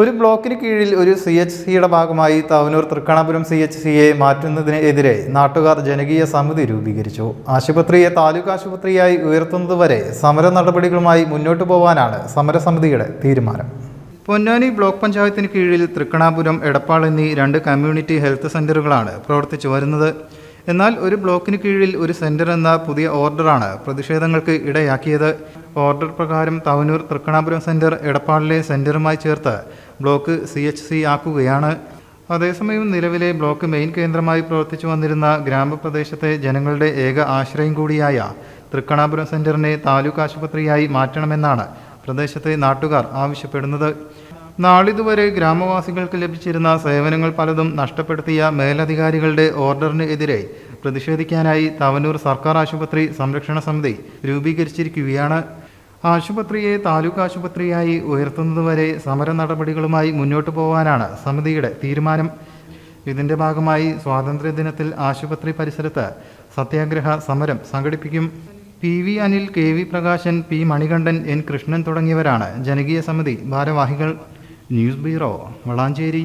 ഒരു ബ്ലോക്കിന് കീഴിൽ ഒരു സി എച്ച് സിയുടെ ഭാഗമായി തവനൂർ തൃക്കണപുരം സി എച്ച് സിയെ മാറ്റുന്നതിനെതിരെ നാട്ടുകാർ ജനകീയ സമിതി രൂപീകരിച്ചു. ആശുപത്രിയെ താലൂക്ക് ആശുപത്രിയായി ഉയർത്തുന്നതുവരെ സമര നടപടികളുമായി മുന്നോട്ടു പോകാനാണ് സമരസമിതിയുടെ തീരുമാനം. പൊന്നാനി ബ്ലോക്ക് പഞ്ചായത്തിന് കീഴിൽ തൃക്കണാപുരം എടപ്പാൾ എന്നീ രണ്ട് കമ്മ്യൂണിറ്റി ഹെൽത്ത് സെന്ററുകളാണ് പ്രവർത്തിച്ചു വരുന്നത്. എന്നാൽ ഒരു ബ്ലോക്കിന് കീഴിൽ ഒരു സെന്റർ എന്ന പുതിയ ഓർഡറാണ് പ്രതിഷേധങ്ങൾക്ക് ഇടയാക്കിയത്. ഓർഡർ പ്രകാരം തവനൂർ തൃക്കണാപുരം സെന്റർ എടപ്പാളിലെ സെന്ററുമായി ചേർത്ത് ബ്ലോക്ക് സി എച്ച് സി ആക്കുകയാണ്. അതേസമയം നിലവിലെ ബ്ലോക്ക് മെയിൻ കേന്ദ്രമായി പ്രവർത്തിച്ചു വന്നിരുന്ന ഗ്രാമപ്രദേശത്തെ ജനങ്ങളുടെ ഏക ആശ്രയം കൂടിയായ തൃക്കണാപുരം സെന്ററിനെ താലൂക്ക് ആശുപത്രിയായി മാറ്റണമെന്നാണ് പ്രദേശത്തെ നാട്ടുകാർ ആവശ്യപ്പെടുന്നത്. നാളിതുവരെ ഗ്രാമവാസികൾക്ക് ലഭിച്ചിരുന്ന സേവനങ്ങൾ പലതും നഷ്ടപ്പെടുത്തിയ മേലധികാരികളുടെ ഓർഡറിന് എതിരെ പ്രതിഷേധിക്കാനായി തവനൂർ സർക്കാർ ആശുപത്രി സംരക്ഷണ സമിതി രൂപീകരിച്ചിരിക്കുകയാണ്. ആശുപത്രിയെ താലൂക്ക് ആശുപത്രിയായി ഉയർത്തുന്നതുവരെ സമര നടപടികളുമായി മുന്നോട്ടു പോകാനാണ് സമിതിയുടെ തീരുമാനം. ഇതിന്റെ ഭാഗമായി സ്വാതന്ത്ര്യദിനത്തിൽ ആശുപത്രി പരിസരത്ത് സത്യാഗ്രഹ സമരം സംഘടിപ്പിക്കും. P V Anil K V Prakashan P Manikandan N Krishnan തുടങ്ങിയവരാണ് ജനകീയ സമിതി ഭാരവാഹികൾ. News bureau Valanchery.